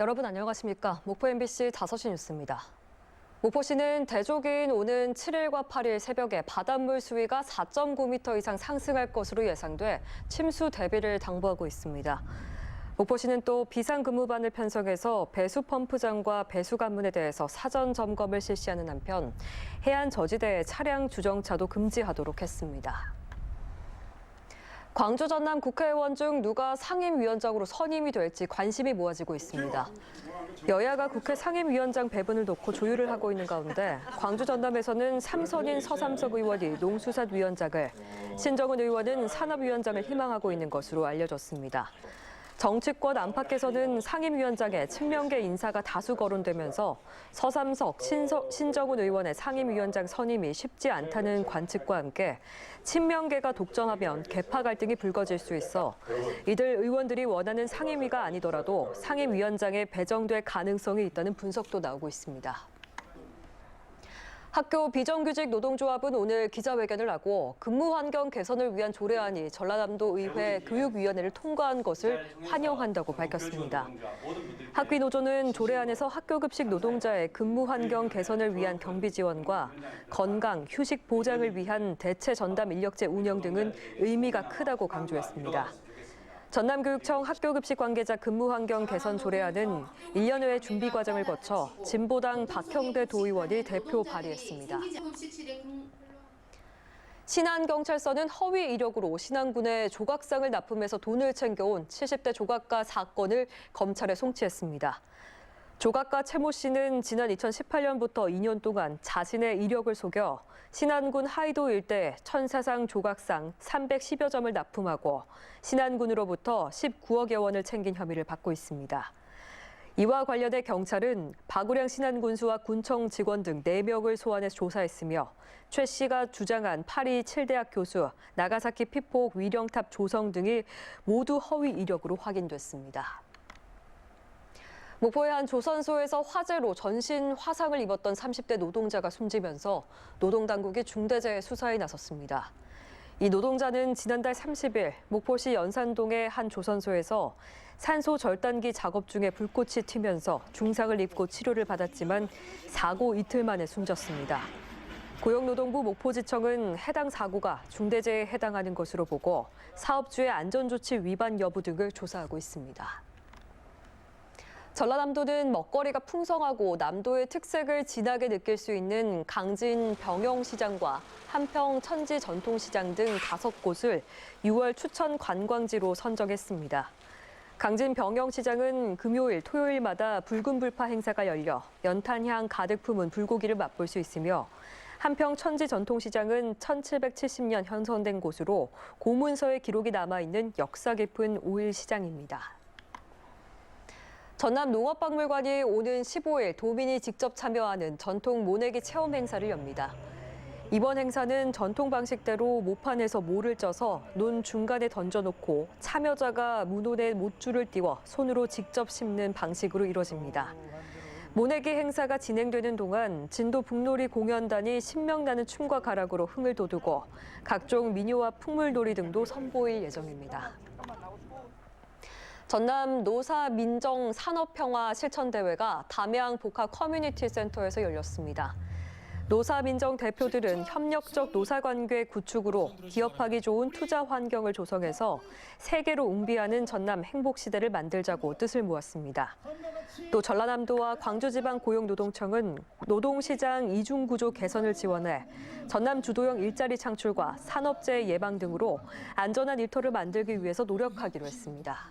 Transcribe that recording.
여러분 안녕하십니까? 목포 MBC 5시 뉴스입니다. 목포시는 대조기인 오는 7일과 8일 새벽에 바닷물 수위가 4.9m 이상 상승할 것으로 예상돼 침수 대비를 당부하고 있습니다. 목포시는 또 비상근무반을 편성해서 배수 펌프장과 배수 관문에 대해서 사전 점검을 실시하는 한편 해안 저지대에 차량 주정차도 금지하도록 했습니다. 광주 전남 국회의원 중 누가 상임위원장으로 선임이 될지 관심이 모아지고 있습니다. 여야가 국회 상임위원장 배분을 놓고 조율을 하고 있는 가운데 광주 전남에서는 삼선인 서삼석 의원이 농수산 위원장을, 신정은 의원은 산업위원장을 희망하고 있는 것으로 알려졌습니다. 정치권 안팎에서는 상임위원장에 친명계 인사가 다수 거론되면서 서삼석, 신서, 신정훈 의원의 상임위원장 선임이 쉽지 않다는 관측과 함께 친명계가 독점하면 개파 갈등이 불거질 수 있어 이들 의원들이 원하는 상임위가 아니더라도 상임위원장에 배정될 가능성이 있다는 분석도 나오고 있습니다. 학교 비정규직 노동조합은 오늘 기자회견을 하고 근무 환경 개선을 위한 조례안이 전라남도 의회 교육위원회를 통과한 것을 환영한다고 밝혔습니다. 학위 노조는 조례안에서 학교 급식 노동자의 근무 환경 개선을 위한 경비 지원과 건강, 휴식 보장을 위한 대체 전담 인력제 운영 등은 의미가 크다고 강조했습니다. 전남교육청 학교급식 관계자 근무 환경 개선 조례안은 1년여의 준비 과정을 거쳐 진보당 박형대 도의원이 대표 발의했습니다. 신안경찰서는 허위 이력으로 신안군에 조각상을 납품해서 돈을 챙겨온 70대 조각가 사건을 검찰에 송치했습니다. 조각가 최모 씨는 지난 2018년부터 2년 동안 자신의 이력을 속여 신안군 하이도 일대 천사상 조각상 310여 점을 납품하고 신안군으로부터 19억여 원을 챙긴 혐의를 받고 있습니다. 이와 관련해 경찰은 박우량 신안군수와 군청 직원 등 4명을 소환해서 조사했으며 최 씨가 주장한 파리 7대학 교수, 나가사키 피폭 위령탑 조성 등이 모두 허위 이력으로 확인됐습니다. 목포의 한 조선소에서 화재로 전신 화상을 입었던 30대 노동자가 숨지면서 노동당국이 중대재해 수사에 나섰습니다. 이 노동자는 지난달 30일 목포시 연산동의 한 조선소에서 산소 절단기 작업 중에 불꽃이 튀면서 중상을 입고 치료를 받았지만 사고 이틀 만에 숨졌습니다. 고용노동부 목포지청은 해당 사고가 중대재해에 해당하는 것으로 보고 사업주의 안전조치 위반 여부 등을 조사하고 있습니다. 전라남도는 먹거리가 풍성하고 남도의 특색을 진하게 느낄 수 있는 강진 병영시장과 한평 천지 전통시장 등 다섯 곳을 6월 추천 관광지로 선정했습니다. 강진 병영시장은 금요일, 토요일마다 붉은 불파 행사가 열려 연탄향 가득 품은 불고기를 맛볼 수 있으며 한평 천지 전통시장은 1770년 현선된 곳으로 고문서의 기록이 남아있는 역사 깊은 오일 시장입니다. 전남 농업박물관이 오는 15일 도민이 직접 참여하는 전통 모내기 체험 행사를 엽니다. 이번 행사는 전통 방식대로 모판에서 모를 쪄서 논 중간에 던져놓고 참여자가 문온에 못줄을 띄워 손으로 직접 심는 방식으로 이뤄집니다. 모내기 행사가 진행되는 동안 진도 북놀이 공연단이 신명나는 춤과 가락으로 흥을 돋우고 각종 민요와 풍물놀이 등도 선보일 예정입니다. 전남 노사 민정 산업평화 실천대회가 담양 복합 커뮤니티 센터에서 열렸습니다. 노사 민정 대표들은 협력적 노사 관계 구축으로 기업하기 좋은 투자 환경을 조성해서 세계로 웅비하는 전남 행복 시대를 만들자고 뜻을 모았습니다. 또 전라남도와 광주지방 고용노동청은 노동시장 이중 구조 개선을 지원해 전남 주도형 일자리 창출과 산업재해 예방 등으로 안전한 일터를 만들기 위해서 노력하기로 했습니다.